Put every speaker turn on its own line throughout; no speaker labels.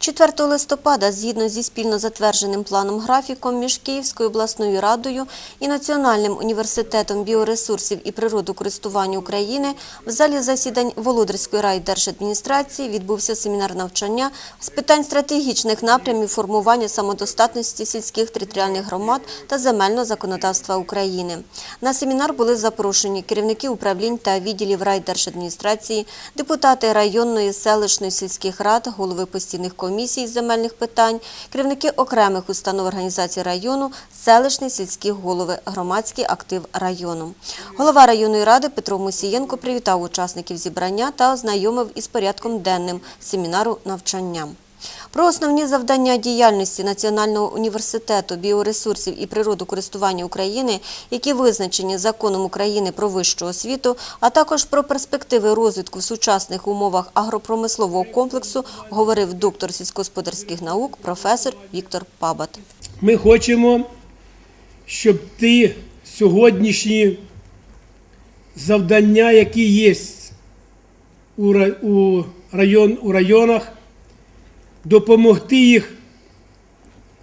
4 листопада, згідно зі спільно затвердженим планом графіком між Київською обласною радою і Національним університетом біоресурсів і природокористування України, в залі засідань Володарської райдержадміністрації відбувся семінар навчання з питань стратегічних напрямів формування самодостатності сільських територіальних громад та земельного законодавства України. На семінар були запрошені керівники управлінь та відділів райдержадміністрації, депутати районної, селищної, сільських рад, голови постійних комісій з земельних питань, керівники окремих установ організації району, селищні сільські голови, громадський актив району. Голова районної ради Петро Мусієнко привітав учасників зібрання та ознайомив із порядком денним семінару навчання. Про основні завдання діяльності Національного університету біоресурсів і природокористування України, які визначені законом України про вищу освіту, а також про перспективи розвитку в сучасних умовах агропромислового комплексу, говорив доктор сільськогосподарських наук професор Віктор Пабат.
Ми хочемо, щоб ті сьогоднішні завдання, які є у, район, у районах, допомогти їх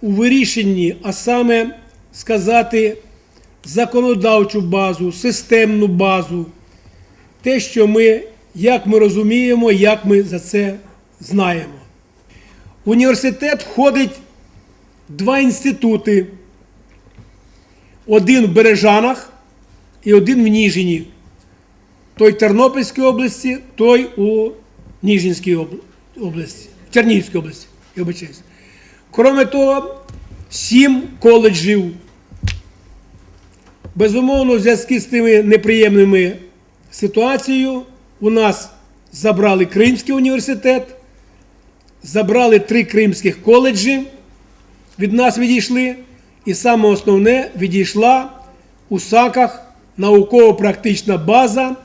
у вирішенні, а саме сказати законодавчу базу, системну базу, те, що ми, як ми розуміємо, як ми за це знаємо. В університет входить два інститути. Один в Бережанах і один в Ніжині. Той в Тернопільській області, той у Ніжинській області, Чернігівській області. Я вибачаюсь. Кроме того, сім коледжів. Безумовно, в зв'язку з тими неприємними ситуацією у нас забрали Кримський університет, забрали три кримських коледжі від нас відійшли, і саме основне відійшла у САКах науково-практична база,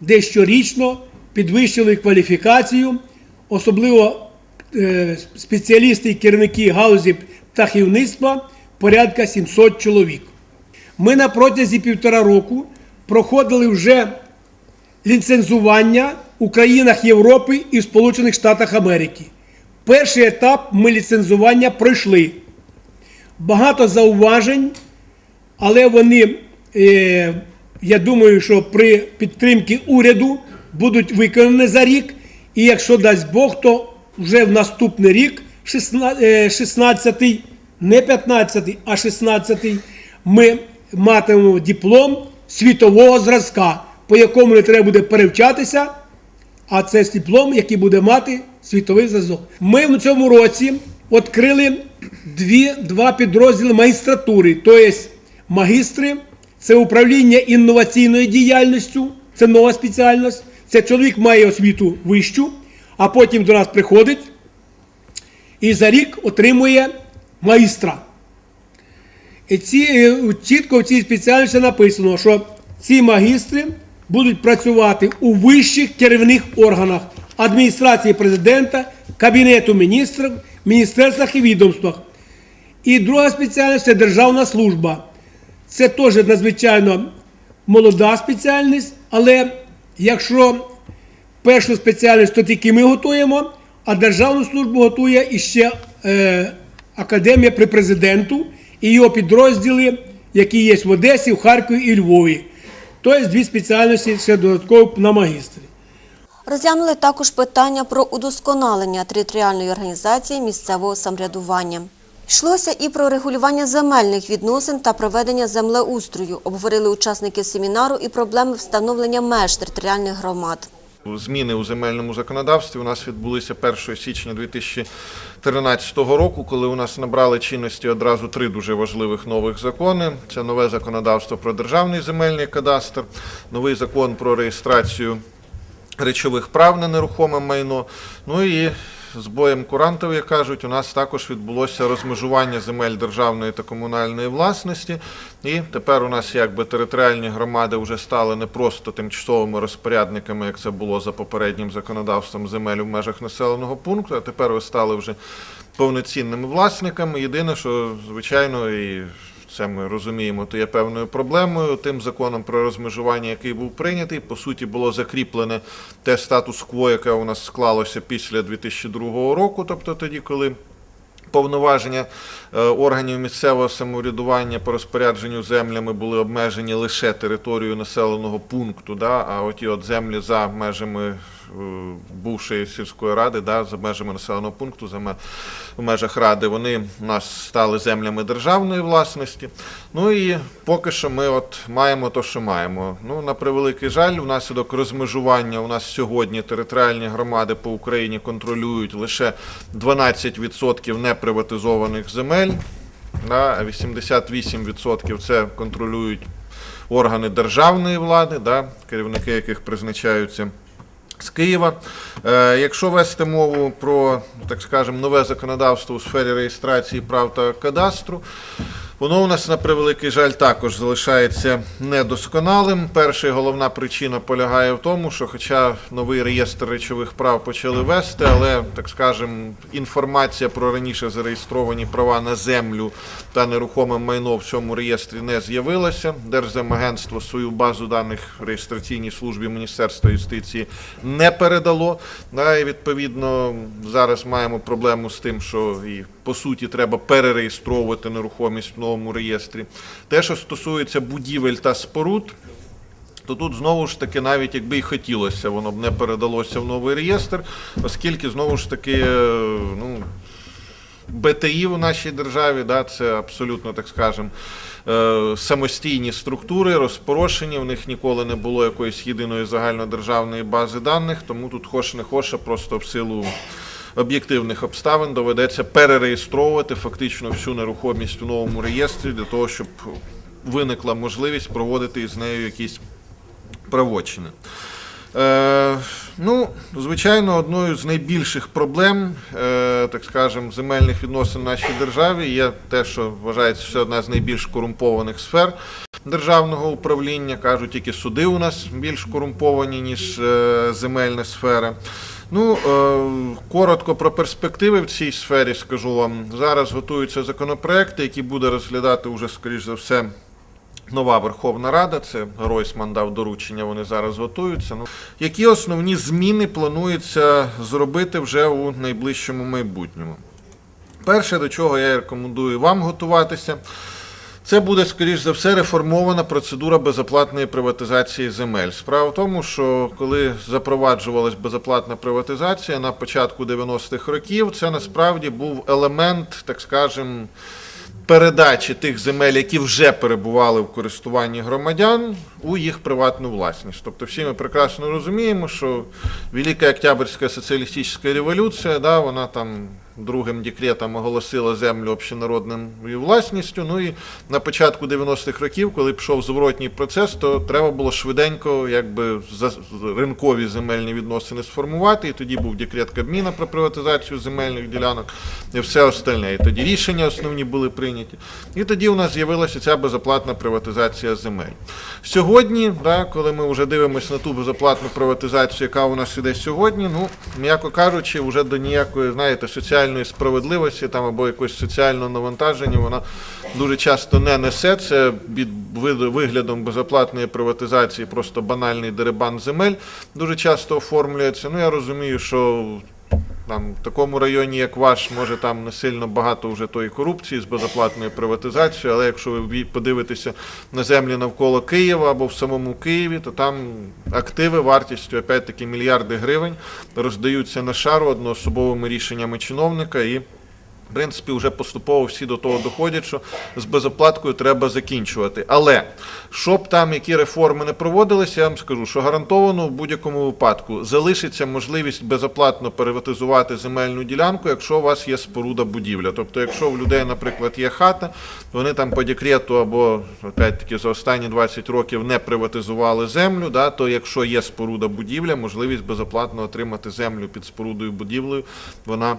де щорічно підвищили кваліфікацію, особливо спеціалісти і керівники галузі птахівництва порядка 700 чоловік. Ми на протязі півтора року проходили вже ліцензування у країнах Європи і Сполучених Штатах Америки. Перший етап ми ліцензування пройшли. Багато зауважень, але вони, е, я думаю, що при підтримці уряду будуть виконані за рік. І якщо дасть Бог, то вже в наступний рік, 16-й, не 15-й, а 16-й, ми матимемо диплом світового зразка, по якому не треба буде перевчатися, а це диплом, який буде мати світовий зразок. Ми в цьому році відкрили дві, два підрозділи магістратури, тобто магістри це управління інноваційною діяльністю, це нова спеціальність. Це чоловік має освіту вищу, а потім до нас приходить і за рік отримує магістра. І ці, е, чітко в цій спеціальності написано, що ці магістри будуть працювати у вищих керівних органах адміністрації президента, Кабінету міністрів, міністерствах і відомствах. І друга спеціальність це державна служба. Це теж надзвичайно молода спеціальність, але якщо першу спеціальність, то тільки ми готуємо, а державну службу готує іще е, академія при президенту і його підрозділи, які є в Одесі, в Харкові і Львові. Тобто дві спеціальності ще додатково на магістрі.
Розглянули також питання про удосконалення територіальної організації місцевого самоврядування. Йшлося і про регулювання земельних відносин та проведення землеустрою. Обговорили учасники семінару і проблеми встановлення меж територіальних громад.
Зміни у земельному законодавстві у нас відбулися 1 січня 2013 року, коли у нас набрали чинності одразу три дуже важливих нових закони: це нове законодавство про державний земельний кадастр, новий закон про реєстрацію речових прав на нерухоме майно. Ну і з боєм курантів, як кажуть, у нас також відбулося розмежування земель державної та комунальної власності. І тепер у нас якби територіальні громади вже стали не просто тимчасовими розпорядниками, як це було за попереднім законодавством земель в межах населеного пункту, а тепер ви стали вже повноцінними власниками. Єдине, що звичайно і це ми розуміємо, то є певною проблемою. Тим законом про розмежування, який був прийнятий, по суті, було закріплене те статус-кво, яке у нас склалося після 2002 року, тобто тоді, коли повноваження е, органів місцевого самоврядування по розпорядженню землями були обмежені лише територією населеного пункту, да, а оті от землі за межами бувшої сільської ради, да, за межами населеного пункту, за в межах ради, вони у нас стали землями державної власності. Ну і поки що ми от маємо то, що маємо. Ну, на превеликий жаль, внаслідок розмежування у нас сьогодні територіальні громади по Україні контролюють лише 12% неприватизованих земель. Да, а 88% це контролюють органи державної влади, да, керівники яких призначаються з Києва. Е, якщо вести мову про, так скажемо, нове законодавство у сфері реєстрації прав та кадастру, воно у нас на превеликий жаль також залишається недосконалим. Перша і головна причина полягає в тому, що, хоча новий реєстр речових прав почали вести, але так скажемо, інформація про раніше зареєстровані права на землю та нерухоме майно в цьому реєстрі не з'явилося. Держземагентство свою базу даних реєстраційній службі Міністерства юстиції не передало. І відповідно зараз маємо проблему з тим, що і по суті треба перереєстровувати нерухомість в новому реєстрі. Те, що стосується будівель та споруд, то тут знову ж таки, навіть якби й хотілося, воно б не передалося в новий реєстр, оскільки знову ж таки, е, ну. БТІ в нашій державі, да, це абсолютно, так скажемо, е, самостійні структури, розпорошені, в них ніколи не було якоїсь єдиної загальнодержавної бази даних, тому тут хош не хоша, просто в силу об'єктивних обставин доведеться перереєстровувати фактично всю нерухомість в новому реєстрі для того, щоб виникла можливість проводити із нею якісь правочини. Е, ну, звичайно, одною з найбільших проблем, е, так скажемо, земельних відносин в нашій державі є те, що вважається, що одна з найбільш корумпованих сфер державного управління. Кажуть, тільки суди у нас більш корумповані, ніж е, земельна сфера. Ну, е, коротко про перспективи в цій сфері скажу вам. Зараз готуються законопроекти, які буде розглядати уже, скоріш за все, Нова Верховна Рада, це Гройсман дав доручення, вони зараз готуються. Ну, які основні зміни планується зробити вже у найближчому майбутньому? Перше, до чого я рекомендую вам готуватися, це буде, скоріш за все, реформована процедура безоплатної приватизації земель. Справа в тому, що коли запроваджувалась безоплатна приватизація на початку 90-х років, це насправді був елемент, так скажемо, передачі тих земель, які вже перебували в користуванні громадян, у їх приватну власність. Тобто всі ми прекрасно розуміємо, що Велика Октябрьська соціалістична революція, да, вона там другим декретом оголосила землю общенародною власністю. Ну і на початку 90-х років, коли пішов зворотній процес, то треба було швиденько якби ринкові земельні відносини сформувати. І тоді був декрет Кабміна про приватизацію земельних ділянок і все остальне. І тоді рішення основні були прийняті. І тоді у нас з'явилася ця безоплатна приватизація земель. Сьогодні, да, коли ми вже дивимося на ту безоплатну приватизацію, яка у нас іде сьогодні, ну, м'яко кажучи, вже до ніякої, знаєте, соціальної справедливості там або якогось соціального навантаження вона дуже часто не несе. Це під виглядом безоплатної приватизації, просто банальний деребан земель дуже часто оформлюється. Ну, я розумію, що там в такому районі, як ваш, може там не сильно багато вже тої корупції з безоплатною приватизацією, але якщо ви подивитеся на землі навколо Києва або в самому Києві, то там активи вартістю опять-таки мільярди гривень роздаються на шару одноособовими рішеннями чиновника і. Принципі, вже поступово всі до того доходять, що з безоплаткою треба закінчувати. Але щоб там які реформи не проводилися, я вам скажу, що гарантовано в будь-якому випадку залишиться можливість безоплатно приватизувати земельну ділянку, якщо у вас є споруда будівля. Тобто, якщо в людей, наприклад, є хата, вони там по декрету або опять-таки за останні 20 років не приватизували землю, да, то якщо є споруда будівля, можливість безоплатно отримати землю під спорудою будівлею, вона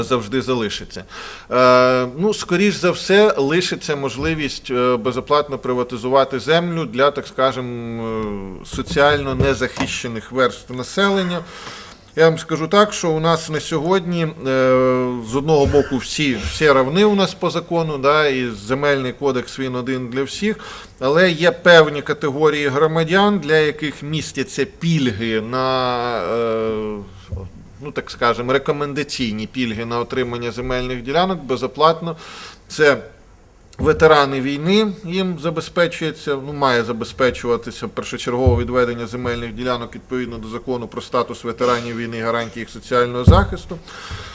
завжди залишиться. Е, Ну, скоріш за все, лишиться можливість е, безоплатно приватизувати землю для, так скажемо, е, соціально незахищених верств населення. Я вам скажу так, що у нас на сьогодні е, з одного боку всі, всі равни у нас по закону, да, і земельний кодекс він один для всіх, але є певні категорії громадян, для яких містяться пільги на. Ну, так скажемо, рекомендаційні пільги на отримання земельних ділянок безоплатно. Це Ветерани війни їм забезпечується, ну має забезпечуватися першочергове відведення земельних ділянок відповідно до закону про статус ветеранів війни і гарантії їх соціального захисту.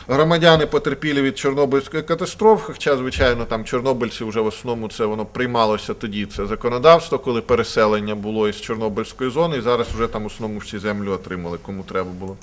Громадяни потерпілі від Чорнобильської катастрофи, хоча, звичайно, там чорнобильці вже в основному це воно приймалося тоді. Це законодавство, коли переселення було із Чорнобильської зони, і зараз вже там в основному всі землю отримали, кому треба було.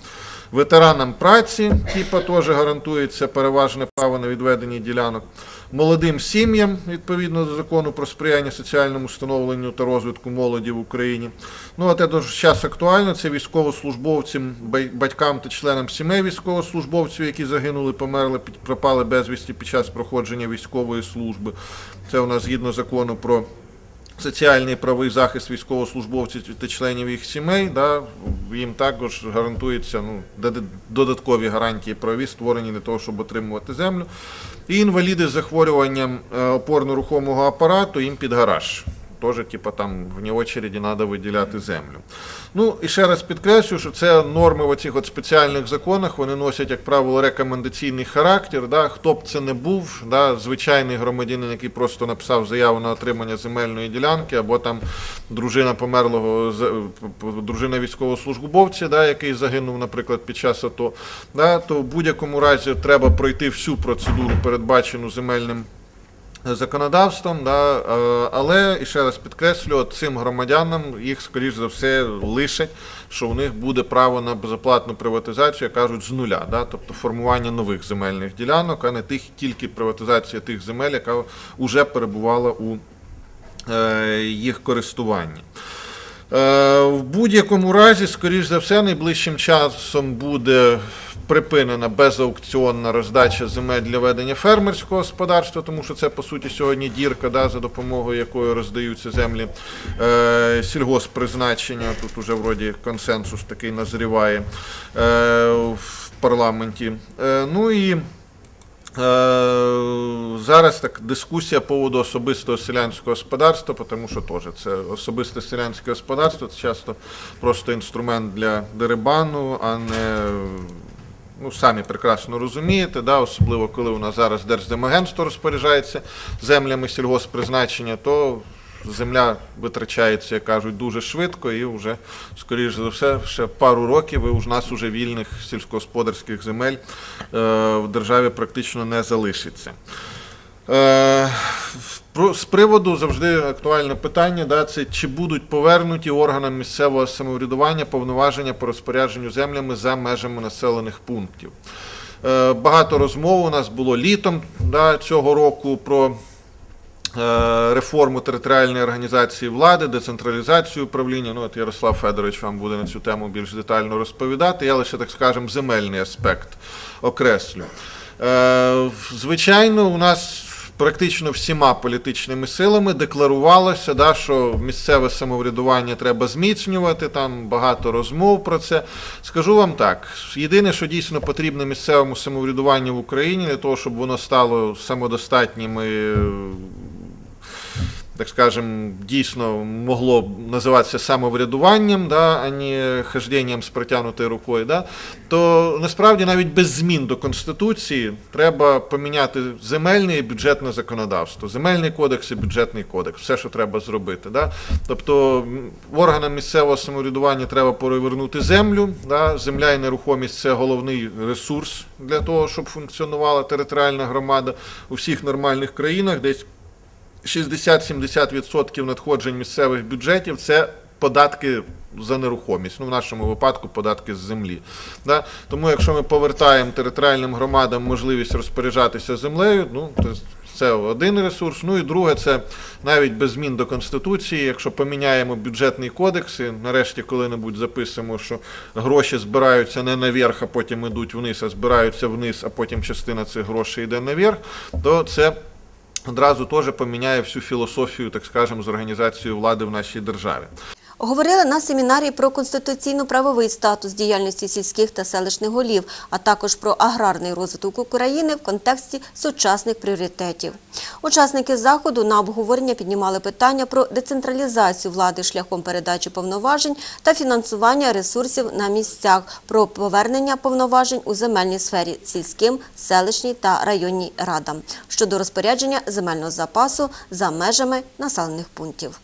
Ветеранам праці, типа, теж гарантується переважне право на відведення ділянок. Молодим сім'ям, відповідно до закону про сприяння соціальному становленню та розвитку молоді в Україні. Ну, а те дуже час актуально, це військовослужбовцям, батькам та членам сімей військовослужбовців, які загинули, померли, пропали безвісті під час проходження військової служби. Це у нас згідно закону про соціальний правий захист військовослужбовців та членів їх сімей, да, їм також гарантуються ну, додаткові гарантії правові, створені для того, щоб отримувати землю. І інваліди з захворюванням е, опорно-рухомого апарату їм під гараж. Теж, типу, там вне очереді треба виділяти землю. Ну і ще раз підкреслю, що це норми в оцих от спеціальних законах, вони носять, як правило, рекомендаційний характер. Да? Хто б це не був, да? звичайний громадянин, який просто написав заяву на отримання земельної ділянки, або там дружина померлого дружина військовослужбовця, да? який загинув, наприклад, під час АТО, да? то в будь-якому разі треба пройти всю процедуру, передбачену земельним законодавством, да, е, але і ще раз підкреслю, цим громадянам їх, скоріш за все, лишать, що у них буде право на безоплатну приватизацію, як кажуть, з нуля, да, тобто формування нових земельних ділянок, а не тих тільки приватизація тих земель, яка вже перебувала у е, їх користуванні. Е, В будь-якому разі, скоріш за все, найближчим часом буде припинена безаукціонна роздача земель для ведення фермерського господарства, тому що це по суті сьогодні дірка, да, за допомогою якої роздаються землі е, сільгосппризначення. Тут уже вроді консенсус такий назріває е, в парламенті. Е, ну і Зараз так дискусія по поводу особистого селянського господарства, тому що теж це особисте селянське господарство, це часто просто інструмент для дерибану, а не ну, самі прекрасно розумієте, да, особливо коли у нас зараз Держземагентство розпоряджається землями сільгосппризначення, то земля витрачається, як кажуть, дуже швидко, і вже, скоріш за все, ще пару років і у нас вже вільних сільськогосподарських земель е, в державі практично не залишиться. Е, З приводу завжди актуальне питання, да, це чи будуть повернуті органам місцевого самоврядування повноваження по розпорядженню землями за межами населених пунктів. Е, Багато розмов у нас було літом да, цього року про реформу територіальної організації влади, децентралізацію управління. Ну, от Ярослав Федорович вам буде на цю тему більш детально розповідати. Я лише, так скажемо, земельний аспект окреслю. Е, Звичайно, у нас практично всіма політичними силами декларувалося, да, що місцеве самоврядування треба зміцнювати, там багато розмов про це. Скажу вам так: єдине, що дійсно потрібно місцевому самоврядуванню в Україні для того, щоб воно стало самодостатнім і так скажем, дійсно могло б називатися самоврядуванням, да, а не з протягнутою рукою, да, то насправді навіть без змін до Конституції треба поміняти земельне і бюджетне законодавство, земельний кодекс і бюджетний кодекс, все, що треба зробити. Да. Тобто органам місцевого самоврядування треба перевернути землю. Да. Земля і нерухомість це головний ресурс для того, щоб функціонувала територіальна громада у всіх нормальних країнах, десь 60-70% надходжень місцевих бюджетів це податки за нерухомість. Ну, в нашому випадку податки з землі. Да? Тому якщо ми повертаємо територіальним громадам можливість розпоряджатися землею, ну, то це один ресурс. Ну і друге, це навіть без змін до Конституції, якщо поміняємо бюджетний кодекс, і нарешті коли-небудь записуємо, що гроші збираються не наверх, а потім йдуть вниз, а збираються вниз, а потім частина цих грошей йде наверх, то це одразу теж поміняє всю філософію, так скажемо, з організацією влади в нашій державі.
Говорили на семінарі про конституційно-правовий статус діяльності сільських та селищних голів, а також про аграрний розвиток України в контексті сучасних пріоритетів. Учасники заходу на обговорення піднімали питання про децентралізацію влади шляхом передачі повноважень та фінансування ресурсів на місцях, про повернення повноважень у земельній сфері сільським, селищній та районній радам щодо розпорядження земельного запасу за межами населених пунктів.